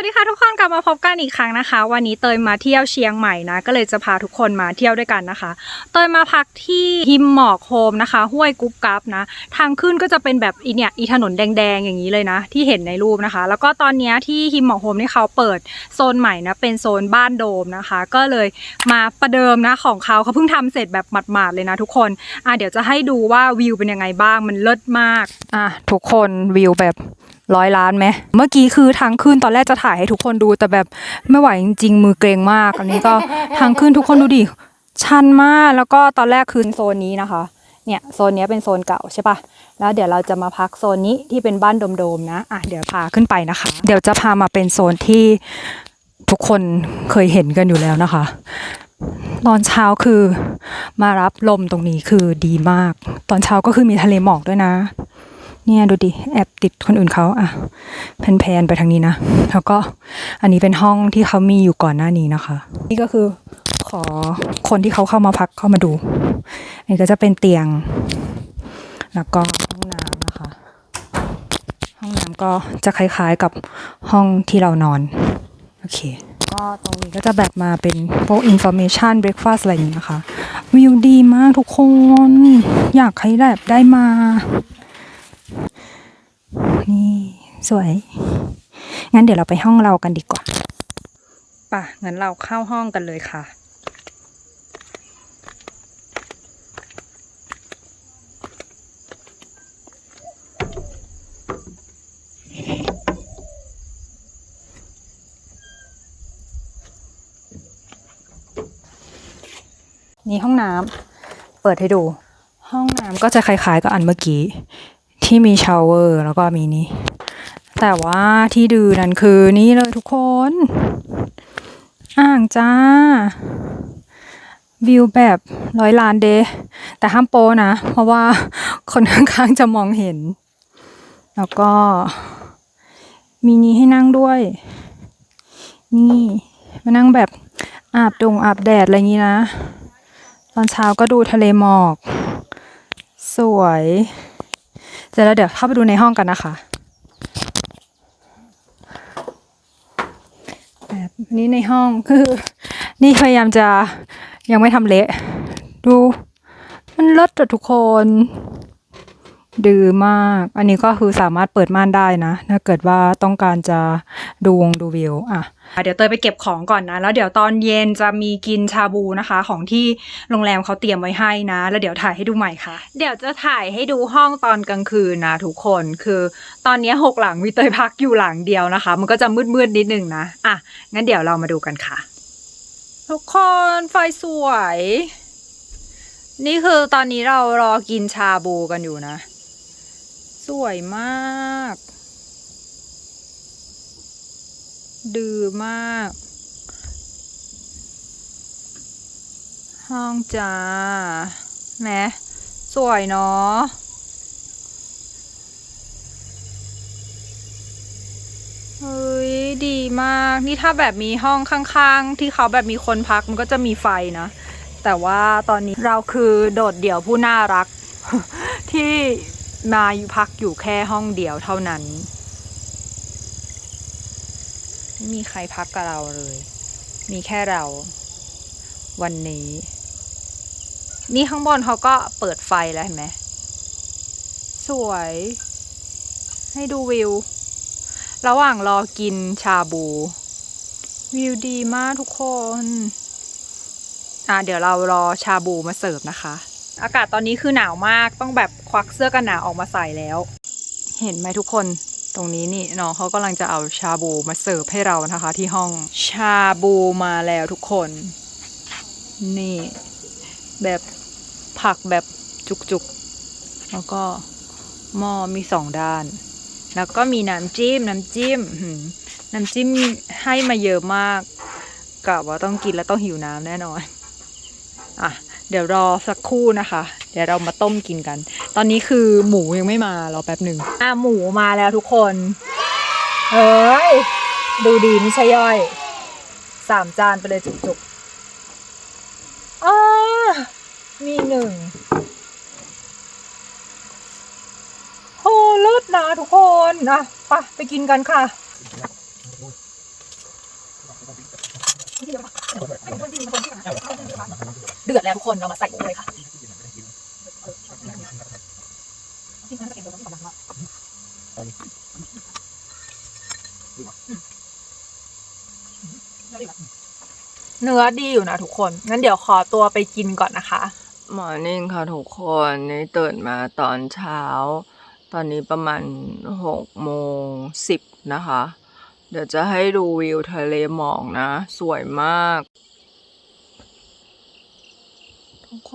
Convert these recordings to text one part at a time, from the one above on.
วัสดีค่ะทุกคนกลับมาพบกันอีกครั้งนะคะ วันนี้เตยมาเที่ยวเชียงใหม่นะ ก็เลยจะพาทุกคนมาเที่ยวด้วยกันนะคะ เตยมาพักที่หิมหมอกโฮมนะคะ ห้วยกุ๊บกับนะ ทางขึ้นก็จะเป็นแบบอีเนี่ยอีถนนแดงๆอย่างนี้เลยนะ ที่เห็นในรูปนะคะ แล้วก็ตอนนี้ที่หิมหมอกโฮมนี่เขาเปิดโซนใหม่นะเป็นโซนบ้านโดมนะคะ ก็เลยมาประเดิมนะของเขาเขาเพิ่งทำเสร็จแบบหมาดๆเลยนะ ทุกคนอะเดี๋ยวจะให้ดูว่าวิวเป็นยังไงบ้างมันเลิศมากอะทุกคนวิวแบบ ร้อยล้านไหมเมื่อกี้คือทางขึ้นตอนแรกจะถ่ายให้ทุกคนดู แต่แบบไม่ไหวจริง ๆ มือเกรงมากอันนี้ก็ทางขึ้นทุกคนดูดิชันมากแล้วก็ตอนแรกคือโซนนี้นะคะ เนี่ยโซนนี้เป็นโซนเก่าใช่ปะแล้วเดี๋ยวเราจะมาพักโซนนี้ที่เป็นบ้านโดมๆนะอะเดี๋ยวพาขึ้นไปนะคะ เดี๋ยวจะพามาเป็นโซนที่ทุกคนเคยเห็นกันอยู่แล้วนะคะ ตอนเช้าคือมารับลมตรงนี้คือดีมาก ตอนเช้าก็คือมีทะเลหมอกด้วยนะ เนี่ยดูดิแอบติดคนอื่นเขาอะแพนๆไปทางนี้นะ แล้วก็อันนี้เป็นห้องที่เขามีอยู่ก่อนหน้านี้นะคะ นี่ก็คือขอคนที่เขาเข้ามาพักเข้ามาดูอันนี้ก็จะเป็นเตียง แล้วก็ห้องน้ำนะคะ ห้องน้ำก็จะคล้ายๆกับห้องที่เรานอน โอเคก็ตรงนี้ก็จะแบบมาเป็นพวก information breakfast อะไรอย่างนี้นะคะ วิวดีมากทุกคน อยากให้แบบได้มา สวย งั้นเดี๋ยวเราไปห้องเรากันดีกว่า ป่ะ งั้นเราเข้าห้องกันเลยค่ะ นี่ห้องน้ำ เปิดให้ดู ห้องน้ำก็จะคล้ายๆกับอันเมื่อกี้ ที่มีชาวเวอร์ แล้วก็มีนี้ แต่ว่าที่ดือนั่นคือนี่เลยทุกคน อ่างจ้า วิวแบบร้อยล้านเดย์แต่ห้ามโปนะ เพราะว่าคนข้างๆจะมองเห็น แล้วก็ มีนี้ให้นั่งด้วย นี่มานั่งแบบอาบดงอาบแดดอะไรอย่างนี้นะ ตอนเช้าก็ดูทะเลหมอก สวย เสร็จแล้วเดี๋ยวเข้าไปดูในห้องกันนะคะ แบบ นี้ในห้องคือ นี่พยายามจะยังไม่ทำเละ ดู มันเลิศอะทุกคน ดื้อมาก อันนี้ก็คือสามารถเปิดม่านได้นะ ถ้าเกิดว่าต้องการจะดูวงดูวิวอะ เดี๋ยวเตยไปเก็บของก่อนนะ แล้วเดี๋ยวตอนเย็นจะมีกินชาบูนะคะ ของที่โรงแรมเขาเตรียมไว้ให้นะ แล้วเดี๋ยวถ่ายให้ดูใหม่ค่ะ เดี๋ยวจะถ่ายให้ดูห้องตอนกลางคืนนะทุกคน คือตอนนี้หกหลังมีเตยพักอยู่หลังเดียวนะคะ มันก็จะมืดๆนิดนึงนะ อะ งั้นเดี๋ยวเรามาดูกันค่ะ ทุกคนไฟสวย นี่คือตอนนี้เรารอกินชาบูกันอยู่นะ สวยมาก ดื้อมาก ห้องจ้าแหมสวยเนาะเฮ้ยดีมาก นี่ถ้าแบบมีห้องข้างๆ ที่เขาแบบมีคนพักมันก็จะมีไฟนะ แต่ว่าตอนนี้เราคือโดดเดี่ยวผู้น่ารักที่ มาอยู่พักอยู่แค่ห้องเดียวเท่านั้น ไม่มีใครพักกับเราเลย มีแค่เรา วันนี้ นี่ข้างบนเขาก็เปิดไฟแล้วเห็นไหมสวย ให้ดูวิว ระหว่างรอกินชาบู วิวดีมากทุกคน อะเดี๋ยวเรารอชาบูมาเสิร์ฟนะคะ อากาศตอนนี้คือหนาวมากต้องแบบควักเสื้อกันหนาวออกมาใส่แล้ว เห็นไหมทุกคนตรงนี้นี่น้องเขากำลังจะเอาชาบูมาเสิร์ฟให้เรานะคะ ที่ห้องชาบูมาแล้วทุกคน นี่ แบบผักแบบจุกๆ แล้วก็หม้อมีสองด้าน แล้วก็มีน้ำจิ้มน้ำจิ้มหืมน้ำจิ้มให้มาเยอะมากกะว่าต้องกินแล้วต้องหิวน้ำแน่นอน อะ เดี๋ยวรอสักครู่นะคะ เดี๋ยวเรามาต้มกินกัน ตอนนี้คือหมูยังไม่มาเราแป๊บหนึ่งอะหมูมาแล้วทุกคนเฮ้ยดูดีไม่ใช่ย่อยสามจานไปเลยจุกๆอ๋อมีหนึ่งโหเลิศนะทุกคนนะปะไปกินกันค่ะ เดือดแล้วทุกคน เรามาใส่เลยค่ะเนื้อดีอยู่นะทุกคน งั้นเดี๋ยวขอตัวไปกินก่อนนะคะ มอร์นิ่งค่ะทุกคนนี่ตื่นมาตอนเช้า ตอนนี้ประมาณหกโมงสิบนะคะ เดี๋ยวจะให้ดูวิวทะเลหมอกนะ สวยมาก ทุกค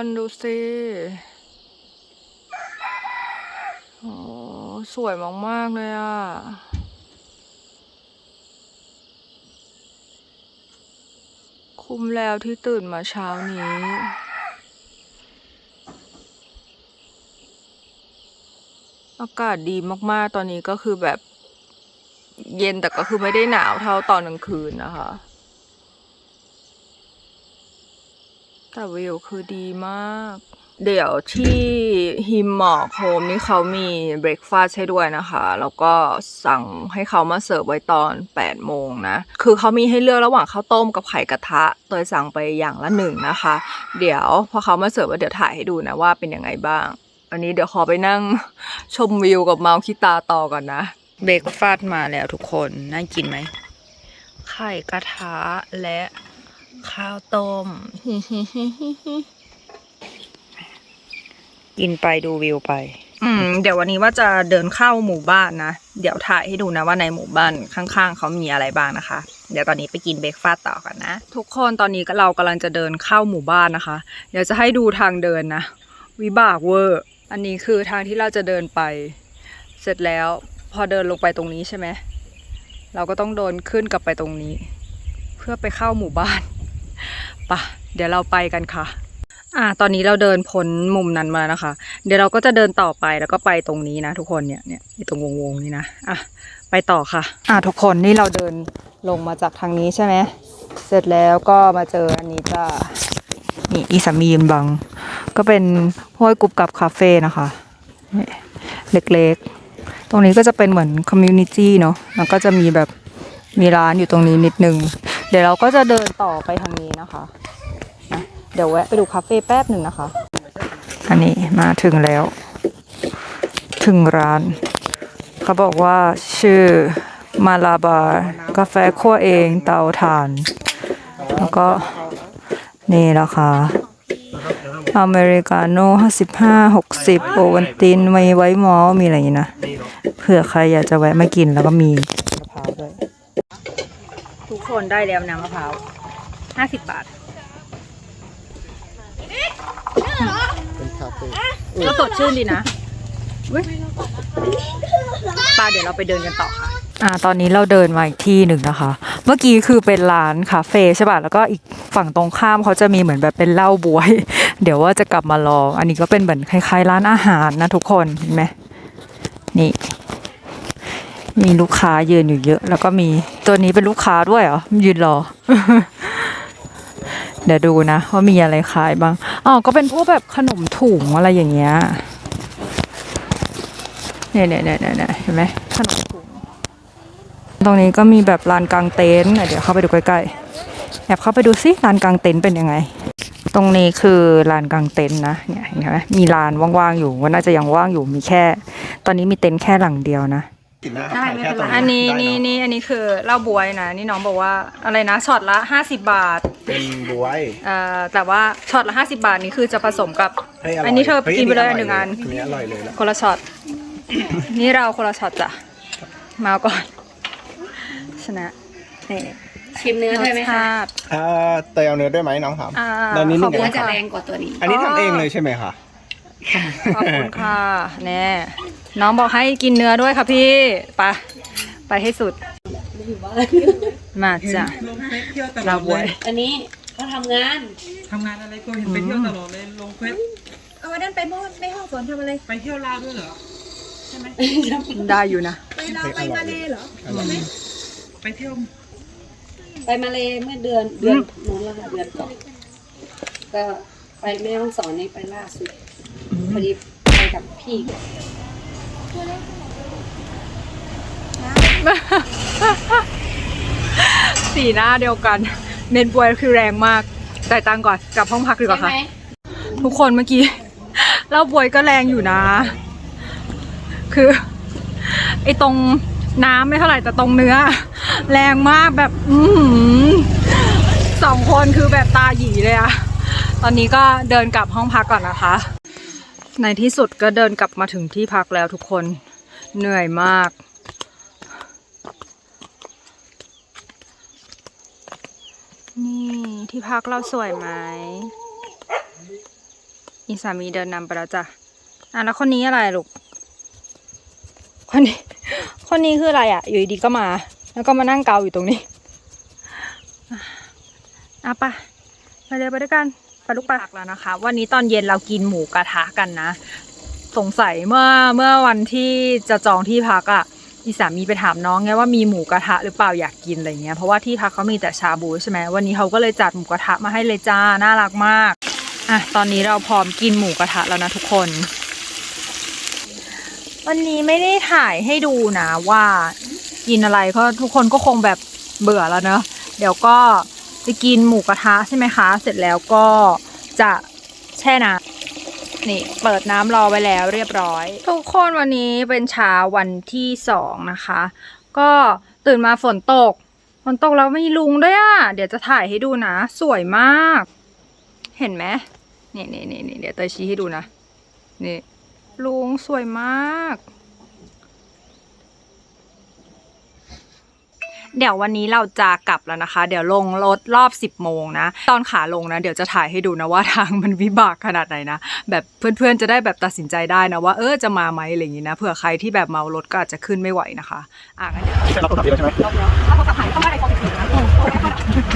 นดูสิโอ้สวยมาก ๆ เลยอะ คุ้มแล้วที่ตื่นมาเช้านี้อากาศดีมากๆ ตอนนี้ก็คือแบบเย็นแต่ก็คือไม่ได้หนาวเท่าตอนกลางคืนนะคะ แต่วิวคือดีมาก เดี๋ยวที่ฮิมหมอกโฮมนี่เขามีเบรคฟาสต์ให้ด้วยนะคะ แล้วก็สั่งให้เขามาเสิร์ฟไว้ตอน 8 โมงนะ คือเขามีให้เลือกระหว่างข้าวต้มกับไข่กระทะโดยสั่งไปอย่างละหนึ่งนะคะ เดี๋ยวพอเขามาเสิร์ฟแล้วเดี๋ยวถ่ายให้ดูนะว่าเป็นยังไงบ้าง อันนี้เดี๋ยวขอไปนั่งชมวิวกับเมาคิตาต่อก่อนนะเบรกฟาสต์มาแล้วทุกคน น่ากินไหม ไข่กระทะและ ข้าวต้ม กินไปดูวิวไป อืม เดี๋ยววันนี้ว่าจะเดินเข้าหมู่บ้านนะ เดี๋ยวถ่ายให้ดูนะว่าในหมู่บ้านข้างๆเขามีอะไรบ้างนะคะ เดี๋ยวตอนนี้ไปกินเบรกฟาสต์ต่อกันนะ ทุกคนตอนนี้เรากำลังจะเดินเข้าหมู่บ้านนะคะ เดี๋ยวจะให้ดูทางเดินนะ วิบากเวอร์ อันนี้คือทางที่เราจะเดินไป เสร็จแล้วพอเดินลงไปตรงนี้ใช่ไหม เราก็ต้องเดินขึ้นกลับไปตรงนี้ เพื่อไปเข้าหมู่บ้าน ปะเดี๋ยวเราไปกันค่ะ อ่า ตอนนี้เราเดินพ้นมุมนั้นมานะคะ เดี๋ยวเราก็จะเดินต่อไปแล้วก็ไปตรงนี้นะทุกคนเนี่ยเนี่ยตรงวงๆนี้นะอะไปต่อค่ะ อ่าทุกคนนี่เราเดินลงมาจากทางนี้ใช่ไหมเสร็จแล้วก็มาเจออันนี้จ้านี่อีสามียืนบัง ก็เป็นห้วยกรุบกับคาเฟ่นะคะนี่เล็กๆ ตรงนี้ก็จะเป็นเหมือนคอมมูนิตี้เนาะแล้วก็จะมีแบบมีร้านอยู่ตรงนี้นิดนึง เดี๋ยวเราก็จะเดินต่อไปทางนี้นะคะนะเดี๋ยวแวะไปดูคาเฟ่แป๊บหนึ่งนะคะ อันนี้มาถึงแล้ว ถึงร้าน เขาบอกว่าชื่อมาลาบาร์กาแฟคั่วเองเตาถ่าน แล้วก็นี่ราคาอเมริกาโน่ห้าสิบห้าหกสิบโอวันตินมีไว้มอลมีอะไรอย่างนี้นะ เผื่อใครอยากจะแวะมากินแล้วก็มีมะพร้าวด้วย ทุก คนได้แล้วน้ำมะพร้าวห้าสิบบาทเป็นคาเฟ่ก็สดชื่นดีนะเว้ยปาเดี๋ยวเราไปเดินกันต่อค่ะอ่าตอนนี้เราเดินมาอีกที่หนึ่งนะคะ เมื่อกี้คือเป็นร้านคาเฟ่ใช่ป่ะแล้วก็อีกฝั่งตรงข้ามเขาจะมีเหมือนแบบเป็นเหล้าบวย เดี๋ยวว่าจะกลับมาลอง อันนี้ก็เป็นเหมือนคล้ายๆ ร้านอาหารนะทุกคนเห็นไหมนี่ มีลูกค้ายืนอยู่เยอะ แล้วก็มีตัวนี้เป็นลูกค้าด้วยเหรอยืนรอ เดี๋ยวดูนะว่ามีอะไรขายบ้างอ๋อก็เป็นพวกแบบขนมถุงอะไรอย่างเงี้ยเนี่ยเนี่ยเนี่ยเนี่ยเน่เห็นไหมขนมถุงตรงนี้ก็มีแบบลานกลางเต็นท์เดี๋ยวเข้าไปดูใกล้ๆแอบเข้าไปดูซิลานกลางเต็นท์เป็นยังไง ตรงนี้คือลานกลางเต็นท์นะเนี่ยเห็นไหมมีลานว่างๆอยู่ว่าน่าจะยังว่างอยู่มีแค่ ตอนนี้มีเต็นท์แค่หลังเดียวนะ กินนะได้ไม่เป็นไรถ่ายแค่ตรงอันนี้ได้นี่เอะนี่อันนี้คือเหล้าบวยนะนี่น้องบอกว่าอะไรนะช็อตละ 50 บาทเป็นบวย เอ่อแต่ว่าช็อตละ 50 บาทนี่คือจะผสมกับ ให้อร่อยอันนี้เธอฮ้กินไปเลยร่อันหนึ่งอัน อันนี้อร่อยเลยละคนละช็อต นี่เราคนละช็อตจ้ะมาเอาก่อน ชนะนี่ชิมเนื้อรได้สไหมคะชาติ อ่าเตยเอาเนื้อด้วยไหมน้องถามอ่าด้านนี้ขนี่อบเดี๋คุยวณจะค่ะแรงกว่าตัวนี้ อันนี้ทำเองเลยใช่ไหมคะ ขอบคุณค่ะแน่น้องบอกให้กินเนื้อด้วยค่ะพี่ไปไปให้สุด มาจ้ะเราบวยอันนี้เขาทำงานทำงานอะไรก็เห็นไปเที่ยวตลอดเลยลงเฟซเอาวันนั้นไปโมดไปห้องสวนทำอะไร ไปเที่ยวลาวด้วยเหรอได้อยู่นะ ไปลาวไปมาเลเหรอไปเที่ยว ไปมาเลยเมื่อเดือนเดือนนู้นแล้วค่ะเดือนก่อนก็ไปแม่ห้องสอนนี่ไปล่าสุด พอดีไปกับพี่สีหน้าเดียวกัน เม็ดบวยคือแรงมากจ่ายตังค์ก่อนกลับห้องพักดีกว่าใช่ค่ะไหมทุกคนเมื่อกี้เหล้าบวยก็แรงอยู่นะ คือ ไอ้ตรงน้ำไม่เท่าไหร่แต่ตรงเนื้อ แรงมากแบบ อือหือสองคนคือแบบตาหยีเลยอะตอนนี้ก็เดินกลับห้องพักก่อนนะคะ ในที่สุดก็เดินกลับมาถึงที่พักแล้วทุกคนเหนื่อยมาก นี่ที่พักเราสวยไหมอีสามีเดินนำไปแล้วจ้ะอะแล้วคนนี้อะไรลูกคนนี้ คนนี้คืออะไรอะ อยู่ดีๆก็มา แล้วก็มานั่งเกาอยู่ตรงนี้อะอะไปไปเลยไปด้วยกัน ไปลูกไปแล้วนะคะ วันนี้ตอนเย็นเรากินหมูกระทะกันนะ สงสัยเมื่อเมื่อวันที่จะจองที่พักอะอีสามีไปถามน้องไงว่ามีหมูกระทะหรือเปล่าอยากกินอะไรเงี้ยเพราะว่าที่พักเขามีแต่ชาบูใช่ไหมวันนี้เขาก็เลยจัดหมูกระทะมาให้เลยจ้าน่ารักมากอะตอนนี้เราพร้อมกินหมูกระทะแล้วนะทุกคน วันนี้ไม่ได้ถ่ายให้ดูนะว่ากินอะไรเพราะทุกคนก็คงแบบเบื่อแล้วเนอะเดี๋ยวก็ จะกินหมูกระทะใช่ไหมคะ เสร็จแล้วก็จะแช่น้ำนี่เปิดน้ำรอไว้แล้วเรียบร้อย ทุกคนวันนี้เป็นเช้าวันที่สองนะคะ ก็ตื่นมาฝนตก ฝนตกแล้วมีลุงด้วยอะ่ะ เดี๋ยวจะถ่ายให้ดูนะ สวยมาก เห็นไหมนี่นี่นี่นี่เดี๋ยวเตยชี้ให้ดูนะ นี่ลุงสวยมาก เดี๋ยววันนี้เราจะกลับแล้วนะคะ เดี๋ยวลงรถรอบ 10 โมงนะ ตอนขาลงนะ เดี๋ยวจะถ่ายให้ดูนะว่าทางมันวิบากขนาดไหนนะ แบบเพื่อนๆจะได้แบบตัดสินใจได้นะว่าเออจะมาไหมอะไรอย่างนี้นะเผื่อใครที่แบบเมารถก็อาจจะขึ้นไม่ไหวนะคะอะงั้นเดี๋ยวใช่เราต้องตัดดีแล้วใช่ไหมถ้าเขาจะถ่ายต้องมาในคอมพิวเตอร์นะ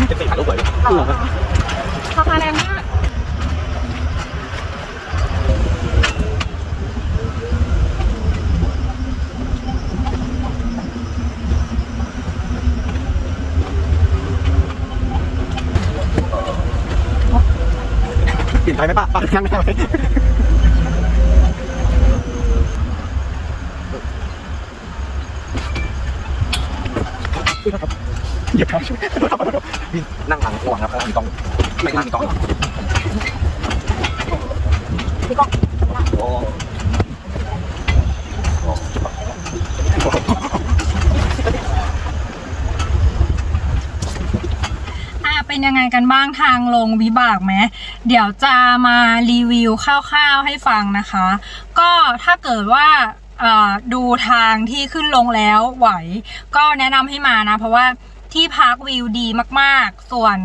เป็นสี่ถ่ายรูปไว้ราคาแรงมาก เปลี่ยน ไปไหมป้าป้านั่งได้ไหมเหยียบครับพี่นั่งหลังระหว่างครับมีกล้องไม่นั่งมีกล้องมีกล้องโอ้ อะ เป็นยังไงกันบ้างทางลงวิบากไหมเดี๋ยวจะมารีวิวคร่าวๆให้ฟังนะคะ ก็ถ้าเกิดว่าดูทางที่ขึ้นลงแล้วไหว ก็แนะนำให้มานะ เพราะว่า ที่พักวิวดีมากๆ ส่วน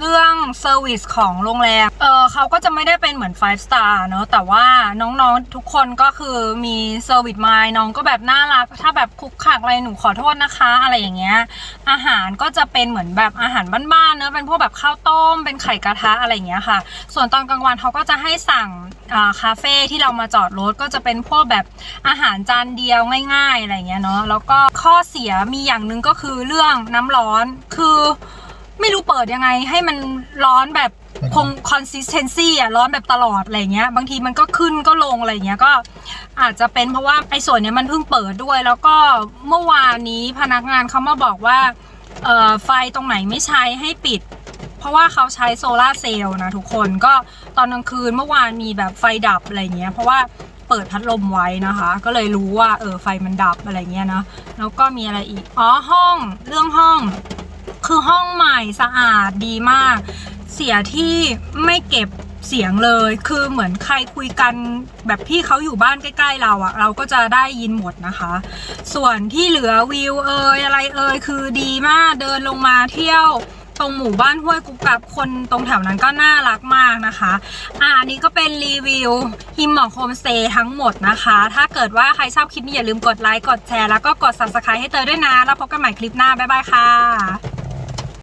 เรื่องเซอร์วิสของโรงแรม เออเขาก็จะไม่ได้เป็นเหมือน 5 star เนอะแต่ว่าน้องๆทุกคนก็คือมีเซอร์วิสมาน้องก็แบบน่ารัก ถ้าแบบคุกขักอะไรหนูขอโทษนะคะ อะไรอย่างเงี้ย อาหารก็จะเป็นเหมือนแบบอาหารบ้านๆเนอะเป็นพวกแบบข้าวต้ม เป็นไข่กระทะอะไรอย่างเงี้ยค่ะ ส่วนตอนกลางวันเขาก็จะให้สั่ง คาเฟ่ที่เรามาจอดรถก็จะเป็นพวกแบบอาหารจานเดียวง่าย ๆ อะไรอย่างเงี้ยเนาะแล้วก็ข้อเสียมีอย่างหนึ่งก็คือเรื่องน้ำร้อนคือไม่รู้เปิดยังไงให้มันร้อนแบบคง consistency อะร้อนแบบตลอดอะไรเงี้ย บางทีมันก็ขึ้นก็ลงอะไรเงี้ยก็อาจจะเป็นเพราะว่าไอ้ส่วนเนี้ยมันเพิ่งเปิดด้วย แล้วก็เมื่อวานนี้พนักงานเขามาบอกว่าเอ่อไฟตรงไหนไม่ใช้ให้ปิดเพ ราะว่าเขาใช้โซลาเซลล์นะทุกคนก็ตอนกลางคืนเมื่อวานมีแบบไฟดับอะไรเงี้ยเพราะว่าเปิดพัดลมไว้นะคะ ก็เลยรู้ว่าเออไฟมันดับอะไรเงี้ยเนาะแล้วก็มีอะไรอีกอ๋อห้องเรื่องห้อง คือห้องใหม่สะอาดดีมาก เสียที่ไม่เก็บเสียงเลยคือเหมือนใครคุยกันแบบพี่เขาอยู่บ้านใกล้ ๆ เราอะเราก็จะได้ยินหมดนะคะ ส่วนที่เหลือวิวเอยอะไรเอยคือดีมากเดินลงมาเที่ยว ตรงหมู่บ้านห้วยกุกกับคนตรงแถวนั้นก็น่ารักมากนะคะอ่าอันนี้ก็เป็นรีวิวฮิมหมอกโฮมสเตย์ทั้งหมดนะคะ ถ้าเกิดว่าใครชอบคลิปนี้อย่าลืมกดไลค์กดแชร์แล้วก็กด subscribe ให้เตยด้วยนะ แล้วพบกันใหม่คลิปหน้า บ๊ายบายค่ะ